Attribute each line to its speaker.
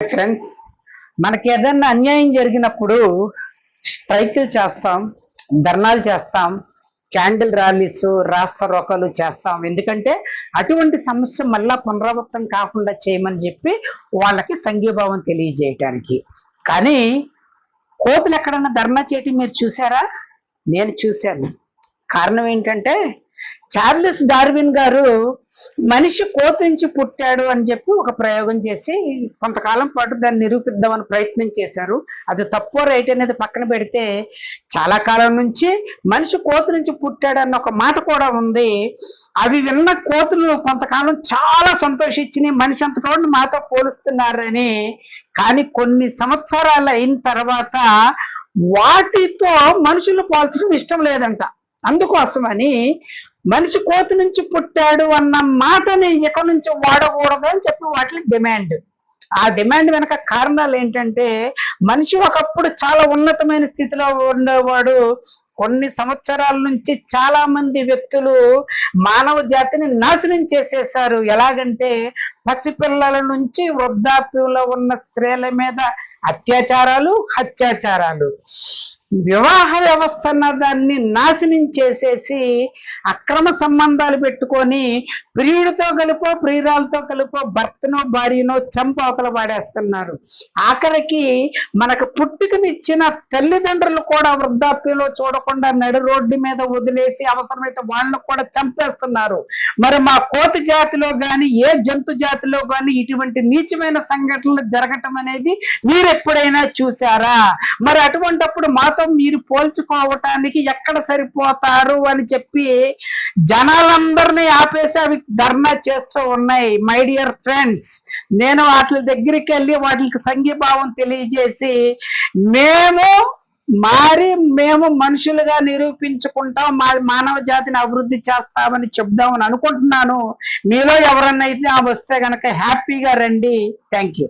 Speaker 1: Friends మనకి ఏదన్నా అన్యాయం జరిగినప్పుడు స్ట్రైకులు చేస్తాం ధర్నాలు చేస్తాం క్యాండిల్ ర్యాలీస్ రాస్త రోకలు చేస్తాం. ఎందుకంటే అటువంటి సమస్య మళ్ళా పునరావృతం కాకుండా చేయమని చెప్పి వాళ్ళకి సంఘీభావం తెలియజేయటానికి. కానీ కోతులు ఎక్కడన్నా ధర్నా చేయటం మీరు చూసారా? నేను చూశాను. కారణం ఏంటంటే చార్లెస్ డార్విన్ గారు మనిషి కోతించి నుంచి పుట్టాడు అని చెప్పి ఒక ప్రయోగం చేసి కొంతకాలం పాటు దాన్ని నిరూపిద్దామని ప్రయత్నం చేశారు. అది తప్పు రైట్ అనేది పక్కన పెడితే చాలా కాలం నుంచి మనిషి కోతి నుంచి పుట్టాడు అన్న ఒక మాట కూడా ఉంది. అవి విన్న కోతులు కొంతకాలం చాలా సంతోషించినాయి. మనిషి అంతటోడిని మాతో పోలుస్తున్నారని. కానీ కొన్ని సంవత్సరాలు అయిన తర్వాత వాటితో మనుషులు పోల్చడం ఇష్టం లేదంట. అందుకోసమని మనిషి కోతి నుంచి పుట్టాడు అన్న మాటని ఇక నుంచి వాడకూడదు అని చెప్పి వాటికి డిమాండ్. ఆ డిమాండ్ వెనక కారణాలు ఏంటంటే మనిషి ఒకప్పుడు చాలా ఉన్నతమైన స్థితిలో ఉండేవాడు. కొన్ని సంవత్సరాల నుంచి చాలా మంది వ్యక్తులు మానవ జాతిని నాశనం చేసేసారు ఎలాగంటే పసిపిల్లల నుంచి వృద్ధాప్యంలో ఉన్న స్త్రీల మీద అత్యాచారాలు హత్యాచారాలు వివాహ వ్యవస్థ అన్న దాన్ని నాశనం చేసేసి అక్రమ సంబంధాలు పెట్టుకొని ప్రియుడితో కలిపో ప్రియురాలతో కలిపో భర్తనో భార్యనో చంపవతల పాడేస్తున్నారు. ఆఖరికి మనకు పుట్టుకనిచ్చిన తల్లిదండ్రులు కూడా వృద్ధాప్యంలో చూడకుండా నడి రోడ్డు మీద వదిలేసి అవసరమైతే వాళ్ళను కూడా చంపేస్తున్నారు. మరి మా కోతి జాతిలో గాని ఏ జంతు జాతిలో కానీ ఇటువంటి నీచమైన సంఘటనలు జరగటం అనేది మీరెప్పుడైనా చూసారా మరి అటువంటప్పుడు మాతో మీరు పోల్చుకోవటానికి ఎక్కడ సరిపోతారు అని చెప్పి జనాలందరినీ ఆపేసి అవి ధర్నా చేస్తూ ఉన్నాయి మై డియర్ ఫ్రెండ్స్ నేను వాటి దగ్గరికి వెళ్ళి వాటికి సంఘీభావం తెలియజేసి మేము మారి మేము మనుషులుగా నిరూపించుకుంటాం మా మానవ జాతిని అభివృద్ధి చేస్తామని చెప్దామని అనుకుంటున్నాను. మీలో ఎవరన్నా అయితే ఆ వస్తే కనుక హ్యాపీగా రండి. Thank you